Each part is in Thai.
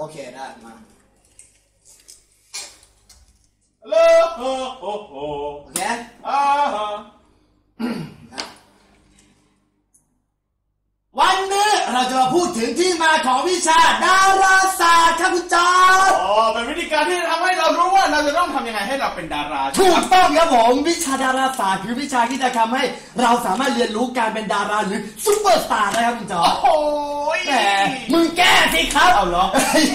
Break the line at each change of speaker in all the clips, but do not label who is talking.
โอเคได้มา
เลโอ้โอ้โห
โอเค
อ่าฮะ
วันนี้ เราจะมาพูดถึงที่มาของวิชาดาราศาสตร์ครับคุณจอร์จ
อ๋อเป็นวิธีการที่จะทำให้เรารู้ว่าเราจะต้องทำยังไงให้เราเป็นดารา
ถูกต้องครับผมวิชาดาราศาสตร์คือวิชาที่จะทำให้เราสามารถเรียนรู้การเป็นดาราหรือซุปเปอร์สตาร์ได้ครับคุณจอร์จ
โอ้ย
แหมมึงแก้สิครับ
เอาเหรอ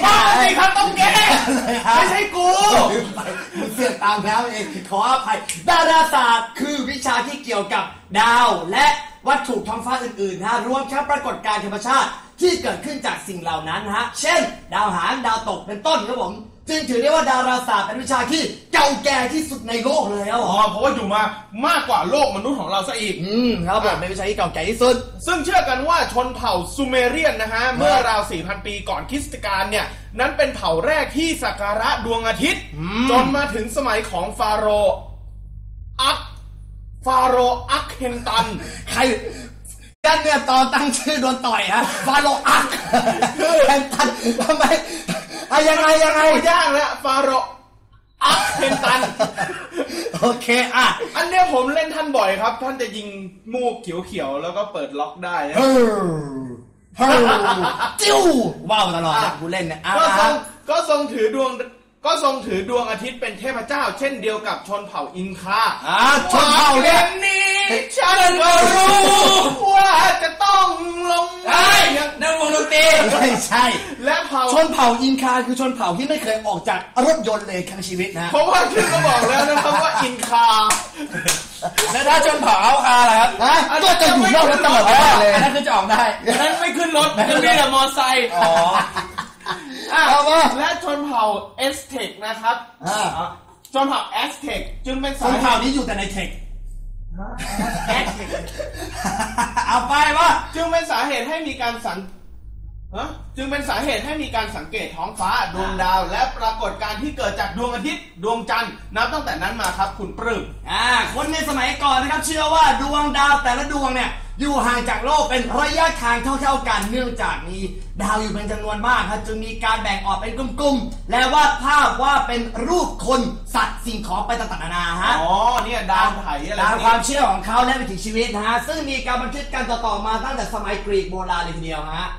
บ้า
บ้า
สิ
สิ
ค
ค
รั
รั
บบ
ต้องแก้ไม่ใช่กู
มึงเสียตามแล้วเองขออภัยดาราศาสตร์คือวิชาที่เกี่ยวกับดาวและ วัตถุท้องฟ้าอื่นๆนะฮะรวมทั้งปรากฏการณ์ธรรมชาติที่เกิดขึ้นจากสิ่งเหล่านั้นนะฮะ เช่น ดาวหางดาวตกเป็นต้นครับผม จึงถือได้ว่าดาราศาสตร์เป็นวิชาที่เก่าแก่ที่สุดในโลกเลยครับผ
อ๋อ
ม
เพราะว่าอยู่มามากกว่าโลกมนุษย์ของเราซะอีก
อืมครับผมเป็นวิชาที่เก่าแก่ที่สุด
ซึ่งเชื่อกันว่าชนเผ่าซูเมเรียนนะฮะ เมื่อราว 4,000 ปีก่อนคริสตกาลเนี่ย นั้นเป็นเผ่าแรกที่สักการะดวงอาทิตย์
ม
จนมาถึงสมัยของฟาโรห์อัก ฟาโรห์อักเฮนตัน
ใครกันเนี่ยตอนตั้งชื่อโดนต่อยฮะฟาโรอักแทนทันทำไมอะยังไงยังไง
ไม่ยากแล้วฟาโรห์อักเฮนตัน
โอเคอะ
อันเนี้ยผมเล่นท่านบ่อยครับ ท่านจะยิงมูกเขียวๆ แล้วก็เปิดล็อกได้นะ
เฮ้อเฮ้อจิ้วว้าวตลอดนะกูเล่นเนี่ยอะ
ก็ทร
อะ
งก็ทรงถือดวง ก็ทรงถือดวงอาทิตย์เป็นเทพเจ้า เช่นเดียวกับชนเผ่าอินคา
อะชนเผ่าเนี่ย
วันนี้ฉันก็รู้ว่าจะต้องลง
ไอ้นักวงดนตรีไม่ใช่
และเผ่า
ชนเผ่าอินคาคือชนเผ่าที่ไม่เคยออกจากรถยนต์เลยทั้งชีวิตนะ
เพราะว่าชื่อก็บอกแล้วนะครับว่าอินคา
แล้วถ้าชนเผ่าเอาคาล่ะครับ
ฮะก็จะอยู่นอกรถตลอดเวลาเลย
อันนั้นคือจะออกได้
ดังนั้นไม่ขึ้นรถยังมีแต่มอไซค์
อ๋อ
อะ
เอามา
และชนเผ่าเอสเทคนะครับ
อ่า
อะชนเผ่าแอสเทคจึงเป็น
ช
สานเห
เผ่า
ตุ
นี้อยู่แต่ในเทค
แอสเทค
เอาไปวะ
จึงเป็นสาเหตุให้มีการสังฮะ จึงเป็นสาเหตุให้มีการสังเกตท้องฟ้าดวงดาว และปรากฏการณ์ที่เกิดจากดวงอาทิตย์ดวงจันทร์นับตั้งแต่นั้นมาครับคุณปลื้ม
อ่าคนในสมัยก่อนนะครับ เชื่อว่าดวงดาวแต่ละดวงเนี่ยอยู่ห่างจากโลกเป็นระยะทางเท่าๆกันเนื่องจากมีดาวอยู่เป็นจำนวนมากครับจึงมีการแบ่งออกเป็นกลุ่มๆ และวาดภาพว่าเป็นรูปคนสัตว์สิ่งของไปต่างๆนานาฮะ
อ๋อเนี่ยดาวไถอะไร
ตาม
พวก
ความ
นี้
เชื่อของเขาและวิถีชีวิตนะฮะซึ่งมีการบันทึกกันต่อๆมาตั้งแต่สมัยกรีกโบราณเลยทีเดียวฮะ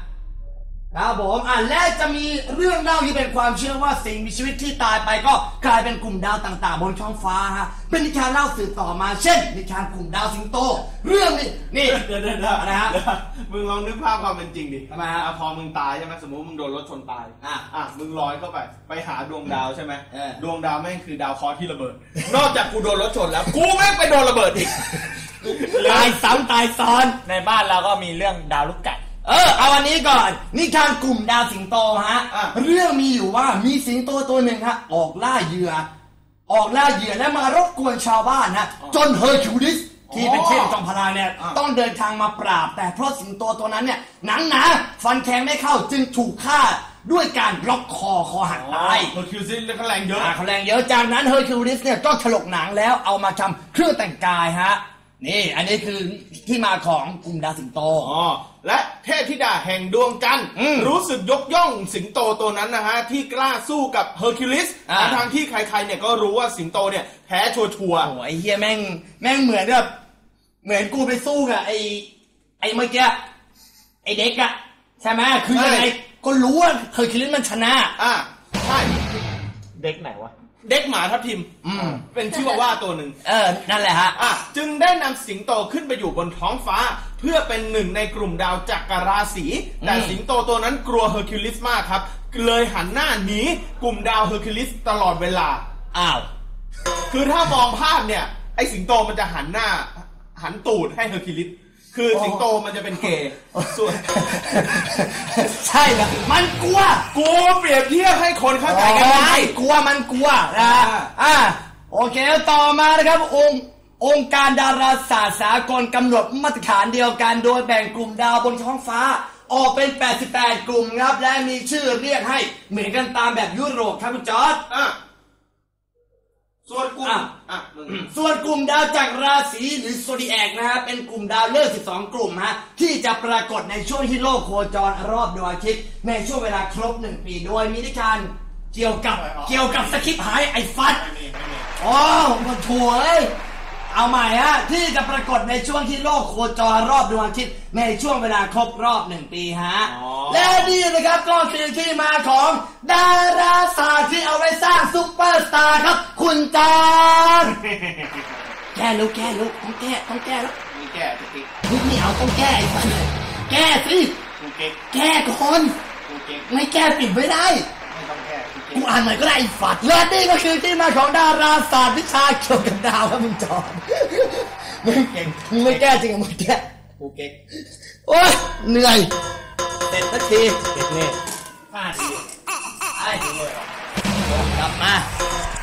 ครับผมอะและจะมีเรื่องเล่าที่เป็นความเชื่อว่าสิ่งมีชีวิตที่ตายไปก็กลายเป็นกลุ่มดาวต่างๆ บนท้องฟ้าฮะเป็นนิทานเล่าสืบต่อมาเช่น นิทานกลุ่มดาวสิงโต เรื่องนี้นี่
เดี๋ยวเดี๋ยวเดี๋ยว
อะไรฮะ
เดี๋ยวมึงลองนึกภาพความเป็นจริงดิ
ทำไมฮะ
อ่พอมึงตายใช่ไหมสมมติมึงโดนรถชนตาย
อะ
อะมึงลอยเข้าไป ไปหาดวงดาวใช่ไหม
เออ
ดวงดาวแม่งคือดาวเคราะห์ที่ระเบิด นอกจากกูโดนรถชนแล้วกูแม่งไปโดนระเบิดอีก
ตายซ้ำตายซ้อน
ในบ้านเราก็มีเรื่องดาวลูกไก่
เออเอาวันนี้ก่อนนิทานกลุ่มดาวสิงโตฮะ
อะ
เรื่องมีอยู่ว่ามีสิงโตตัวหนึ่งฮะออกล่าเหยื่อ ออกล่าเหยื่อและมารบกวนชาวบ้านฮะจนเฮอร์คิวลิสที่เป็นเทพจอมพลังเนี่ย
อะ
ต้องเดินทางมาปราบ แต่เพราะสิงโตตัวนั้นเนี่ยหนังหนาฟันแทงไม่เข้าจึงถูกฆ่าด้วยการล็อกคอคอหักตาย
เฮอร์คิวซิสแล้วก็แรงเยอะ
อ่าเขาแรงเยอะจากนั้นเฮอร์คิวลิสเนี่ยก็ถลกหนังแล้วเอามาทำเครื่องแต่งกายฮะ นี่ อันนี้คือที่มาของกลุ่มดาวสิงโต
อ๋อและเทพธิดาแห่งดวงจันทร์
อืม
รู้สึกยกย่องสิงโตตัวนั้นนะฮะ ที่กล้าสู้กับเฮอร์คิวลิส
อ่า
ทางๆที่ใครๆเนี่ยก็รู้ว่าสิงโตเนี่ยแพ้ชัวร์
โอ้ไอ้เฮียแม่ง แม่งเหมือนแบบเหมือนกูไปสู้กับไอ้ไอ้เมื่อกี้ไอ้เด็กอะใช่ไหมคือยังไงก็รู้ว่าเฮอร์คิวลิสมันชนะ
ๆอะใช่
เด็กไหนวะ
เด็กหมาทับทิม
อืม
เป็นชื่อว่าตัวหนึ่ง
เออ นั่นแหละฮะ
อะจึงได้นำสิงโตขึ้นไปอยู่บนท้องฟ้า เพื่อเป็นหนึ่งในกลุ่มดาวจักรราศีแต่
อืม
สิงโตตัวนั้นกลัวเฮอร์คิวลิสมากครับ เลยหันหน้าหนีกลุ่มดาวเฮอร์คิวลิสตลอดเวลา
อ้าว
คือถ้ามองภาพเนี่ย ไอ้สิงโตมันจะหันหน้า หันตูดให้เฮอร์คิวลิส คือสิงโตมันจะเป็นเกย์ส่วน
ใช่เหรอมันกลัว
กูเปรียบเทียบให้คนเข้าใจกันได้
มันกลัวมันกลัวนะ
อ่า
อ่าโอเคต่อมานะครับองค์องค์การดาราศาสตร์สากลกำหนดมาตรฐานเดียวกันโดยแบ่งกลุ่มดาวบนท้องฟ้า ออกเป็น 88 กลุ่มครับ และมีชื่อเรียกให้เหมือนกันตามแบบยุโรปครับคุณจอร์ด
อะ ส่วนกลุ่ม
อะ
อะมึง
ส่วนกลุ่มดาวจากราศีหรือโซดีแอกนะฮะเป็นกลุ่มดาวเลิกษ์12 กลุ่มฮะที่จะปรากฏในช่วงที่โลกโคจรรอบดวงอาทิตย์ในช่วงเวลาครบหนึ่งปีโดยมีนิทานเกี่ยวกับเกี่ยวกับสคริปต์หายไอ้ฟัด
ไม่มีไม่มี
อ๋อมาถั่วเอ้ยเอาใหม่ฮะ ที่จะปรากฏในช่วงที่โลกโคจรรอบดวงอาทิตย์ในช่วงเวลาครบรอบหนึ่งปีฮะ และนี่นะครับก็คือที่มาของดาราศาสตร์ ซุปเปอร์สตาร์ครับ คุณจอนแก้ลูกแก้ลูกต้องแก้ต้องแก้แล้ว
มีแก่จะติด
นี่ไม่เอาต้องแก้ไอ้สัสแก้สิ
กูเก๊ก
แก้ก่อน
กูเก๊ก
ไม่แก้ปิดไม่ได้
ไม่ต้องแก่กูเก๊
กู
ก
อ่านหน่อยก็ได้ไอ้ฝัดและนี่ก็คือที่มาของดาราศาสตร์วิชาเกี่ยวกับดาวครับมึงจอนมึงเก่งมึงไม่แก้จริงเหรอมึงแก้
กูเก๊ก
โอ๊ยเหนื่อยเสร็จสักที
เด็กนี่พลาดสิ
ไอ้ 干嘛